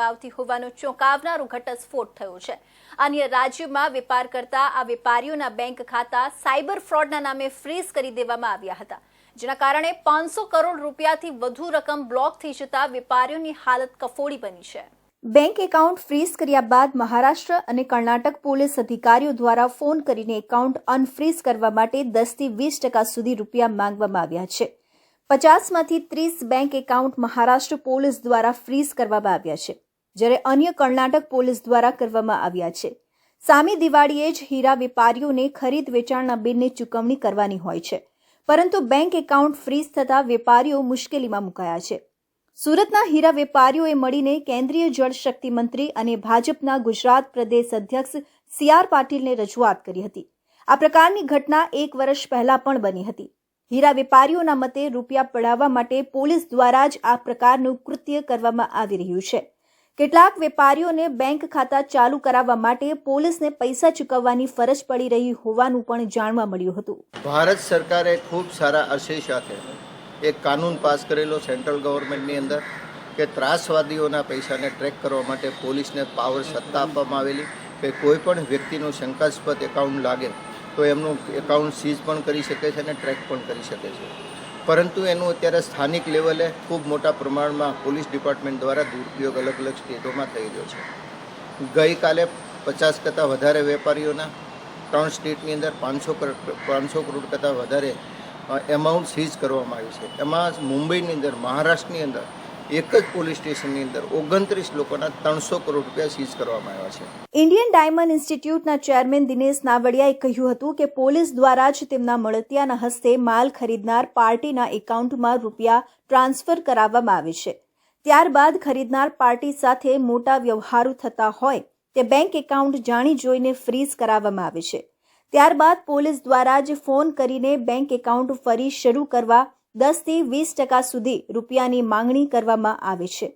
કરવામાં આવતી હોવાનો ચોંકાવનારો ઘટસ્ફોટ થયો છે. અન્ય રાજ્યમાં વેપાર કરતા આ વેપારીઓના બેંક ખાતા સાયબર ફ્રોડના નામે ફ્રીઝ કરી દેવામાં આવ્યા હતા. જેના કારણે પાંચસો કરોડ રૂપિયાથી વધુ રકમ બ્લોક થઈ જતા વેપારીઓની હાલત કફોડી બની છે. બેંક એકાઉન્ટ ફ્રીઝ કર્યા બાદ મહારાષ્ટ્ર અને કર્ણાટક પોલીસ અધિકારીઓ દ્વારા ફોન કરીને એકાઉન્ટ અનફ્રીઝ કરવા માટે દસથી વીસ ટકા સુધી રૂપિયા માંગવામાં આવ્યા છે. પચાસમાંથી ત્રીસ બેંક એકાઉન્ટ મહારાષ્ટ્ર પોલીસ દ્વારા ફ્રીઝ કરવામાં આવ્યા છે. જ્યારે અન્ય કર્ણાટક પોલીસ દ્વારા કરવામાં આવ્યા છે. સામી દિવાળીએ જ હીરા વેપારીઓને ખરીદ વેચાણના બિલની ચૂકવણી કરવાની હોય છે. પરંતુ બેંક એકાઉન્ટ ફ્રીઝ થતા વેપારીઓ મુશ્કેલીમાં મુકાયા છે. સુરતના હીરા વેપારીઓએ મળીને કેન્દ્રીય જળશક્તિ મંત્રી અને ભાજપના ગુજરાત પ્રદેશ અધ્યક્ષ સી આર પાટીલને રજૂઆત કરી હતી. આ પ્રકારની ઘટના એક વર્ષ પહેલા પણ બની હતી. હીરા વેપારીઓના મતે રૂપિયા પડાવવા માટે પોલીસ દ્વારા જ આ પ્રકારનું કૃત્ય કરવામાં આવી રહ્યું છે. કેટલાક વેપારીઓને બેંક ખાતા ચાલુ કરાવવા માટે પોલીસને પૈસા ચૂકવવાની ફરજ પડી રહી હોવાનું પણ જાણવા મળ્યું હતું. ભારત સરકારે ખૂબ સારા આશય સાથે એક કાનૂન પાસ કરેલો સેન્ટ્રલ ગવર્મેન્ટની અંદર કે ત્રાસવાદીઓના પૈસાને ટ્રેક કરવા માટે પોલીસને પાવર સત્તા આપવામાં આવેલી, કે કોઈ પણ વ્યક્તિનું શંકાસ્પદ એકાઉન્ટ લાગે તો એમનું એકાઉન્ટ સીઝ પણ કરી શકે છે અને ટ્રેક પણ કરી શકે છે. પરંતુ એનું અત્યારે સ્થાનિક લેવલે ખૂબ મોટા પ્રમાણમાં પોલીસ ડિપાર્ટમેન્ટ દ્વારા દુરુપયોગ અલગ અલગ સ્ટેટોમાં થઈ રહ્યો છે. ગઈકાલે પચાસ કરતાં વધારે વેપારીઓના ત્રણ સ્ટેટની અંદર પાંચસો પાંચસો કરોડ કરતાં વધારે એમાઉન્ટ સીઝ કરવામાં આવ્યું છે. એમાં મુંબઈની અંદર, મહારાષ્ટ્રની અંદર એક જ પોલીસ સ્ટેશનની અંદર ઓગણત્રીસ લોકોના ત્રણસો કરોડ રૂપિયા સીઝ કરવામાં આવ્યા છે. ઇન્ડિયન ડાયમંડ ઇન્સ્ટિટ્યૂટના ચેરમેન દિનેશ નાવડિયાએ કહ્યું હતું કે પોલીસ દ્વારા જ તેમના મળતિયાના હસ્તે માલ ખરીદનાર પાર્ટીના એકાઉન્ટમાં રૂપિયા ટ્રાન્સફર કરાવવામાં આવે છે. ત્યારબાદ ખરીદનાર પાર્ટી સાથે મોટા વ્યવહારો થતા હોય તે બેંક એકાઉન્ટ જાણી જોઈને ફ્રીઝ કરાવવામાં આવે છે. ત્યારબાદ પોલીસ દ્વારા જ ફોન કરીને બેંક એકાઉન્ટ ફરી શરૂ કરવા દસથી વીસ ટકા સુધી રૂપિયાની માંગણી કરવામાં આવે છે.